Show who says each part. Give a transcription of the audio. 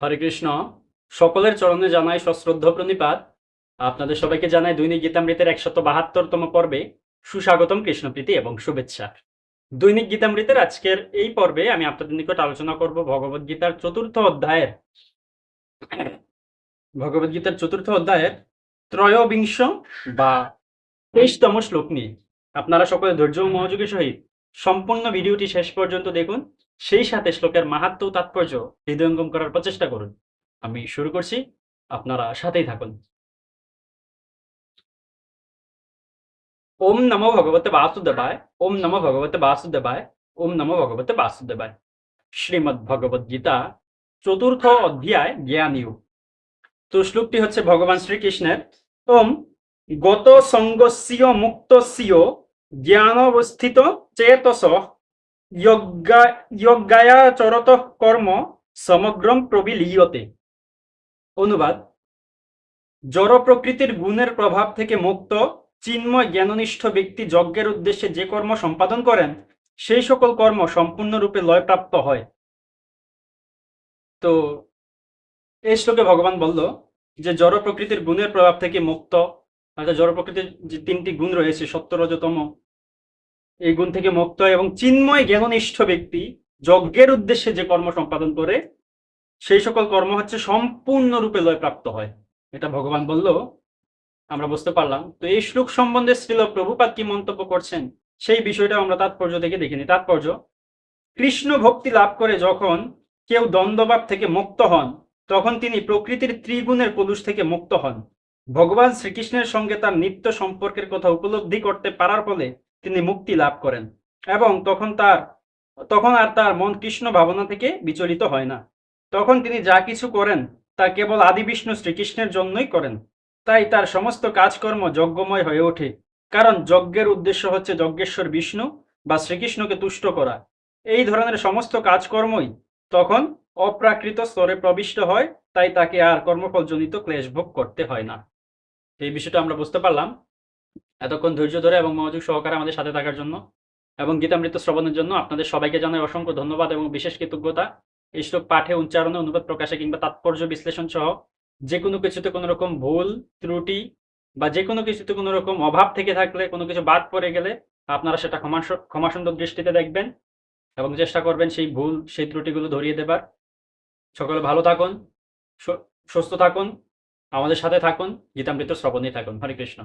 Speaker 1: হরে কৃষ্ণ। সকলের চরণে জানাই সশ্রদ্ধ প্রণিপাত। আপনাদের সবাইকে জানাই দৈনিক গীতামৃতের একশত বাহাত্তরতম পর্বে সুস্বাগতম কৃষ্ণপ্রীতি এবং শুভেচ্ছা। দৈনিক গীতামৃতের আজকের এই পর্বে আমি আপনাদের নিকট আলোচনা করব ভগবদ গীতার চতুর্থ অধ্যায়ের। ভগবদ গীতার চতুর্থ অধ্যায়ের ত্রয়োবিংশ বা তেইশতম শ্লোক নিয়ে। আপনারা সকলে ধৈর্য ও মনোযোগের সহিত সম্পূর্ণ ভিডিওটি শেষ পর্যন্ত দেখুন। সেই সাথে শ্লোকের মাহাত্ম তাৎপর্য হৃদয়ঙ্গম করার প্রচেষ্টা করুন। আমি শুরু করছি, আপনারা সাথেই থাকুন। ওম নমো ভগবতে বাসুদেবায়, ওম নমো ভগবতে বাসুদেবায়, ওম নমো ভগবতে বাসুদেবায়। শ্রীমদ্ ভগবদ গীতা চতুর্থ অধ্যায় জ্ঞানীয়। তো শ্লোকটি হচ্ছে ভগবান শ্রীকৃষ্ণের। ওম গত সঙ্গস্য মুক্তস্য জ্ঞানবস্থিত চেতস যজ্ঞা যজ্ঞায়া চরত কর্ম সমগ্রম প্রবিলীয়তে অনুবাদ জড় প্রকৃতির গুণের প্রভাব থেকে মুক্ত চিন্ময় জ্ঞাননিষ্ঠ ব্যক্তি যজ্ঞের উদ্দেশ্যে যে কর্ম সম্পাদন করেন, সেই সকল কর্ম সম্পূর্ণরূপে লয়প্রাপ্ত হয়। তো, এই শ্লোকে ভগবান বলল যে, জড় প্রকৃতির গুণের প্রভাব থেকে মুক্ত, অর্থাৎ জড় প্রকৃতির যে তিনটি গুণ রয়েছে সত্য রজতম এই গুণ থেকে মুক্ত হয় এবং চিন্ময় জ্ঞাননিষ্ঠ ব্যক্তি যজ্ঞের উদ্দেশ্যে যে কর্ম সম্পাদন করে, সেই সকল কর্ম হচ্ছে সম্পূর্ণরূপে লয়প্রাপ্ত হয়। এটা ভগবান বলল, আমরা বুঝতে পারলাম। তো এই শ্লোক সম্বন্ধে শ্রীল প্রভুপাত কি মন্তব্য করছেন, সেই বিষয়টা আমরা তাৎপর্য থেকে দেখিনি। তাৎপর্য, কৃষ্ণ ভক্তি লাভ করে যখন কেউ দ্বন্দ্বভাব থেকে মুক্ত হন, তখন তিনি প্রকৃতির ত্রিগুণের কলুষ থেকে মুক্ত হন। ভগবান শ্রীকৃষ্ণের সঙ্গে তার নিত্য সম্পর্কের কথা উপলব্ধি করতে পারার ফলে তিনি মুক্তি লাভ করেন এবং তখন তার, তখন আর তার মন কৃষ্ণ ভাবনা থেকে বিচলিত হয় না। তখন তিনি যা কিছু করেন, তা কেবল আদি বিষ্ণু শ্রীকৃষ্ণের জন্যই করেন। তাই তার সমস্ত কাজকর্ম যজ্ঞময় হয়ে ওঠে, কারণ যজ্ঞের উদ্দেশ্য হচ্ছে যজ্ঞেশ্বর বিষ্ণু বা শ্রীকৃষ্ণকে তুষ্ট করা। এই ধরনের সমস্ত কাজকর্মই তখন অপ্রাকৃত স্তরে প্রবিষ্ট হয়, তাই তাকে আর কর্মফলজনিত ক্লেশ ভোগ করতে হয় না। এই বিষয়টা আমরা বুঝতে পারলাম। এতক্ষণ ধৈর্য ধরে এবং মনোযোগ সহকারে আমাদের সাথে থাকার জন্য এবং গীতামৃত শ্রবণের জন্য আপনাদের সবাইকে জানাই অসংখ্য ধন্যবাদ এবং বিশেষ কৃতজ্ঞতা। এই শ্লোক পাঠে উচ্চারণে অনুবাদ প্রকাশে কিংবা তাৎপর্য বিশ্লেষণ সহ যে কোনো কিছুতে কোনো রকম ভুল, ত্রুটি বা যে কোনো কিছুতে কোনো রকম অভাব থেকে থাকলে, কোনো কিছু বাদ পড়ে গেলে আপনারা সেটা ক্ষমা ক্ষমাসুন্দর দৃষ্টিতে দেখবেন এবং চেষ্টা করবেন সেই ভুল, সেই ত্রুটিগুলো ধরিয়ে দেবার। সকলে ভালো থাকুন সুস্থ থাকুন, আমাদের সাথে থাকুন, গীতামৃত শ্রবণেই থাকুন। হরে কৃষ্ণ।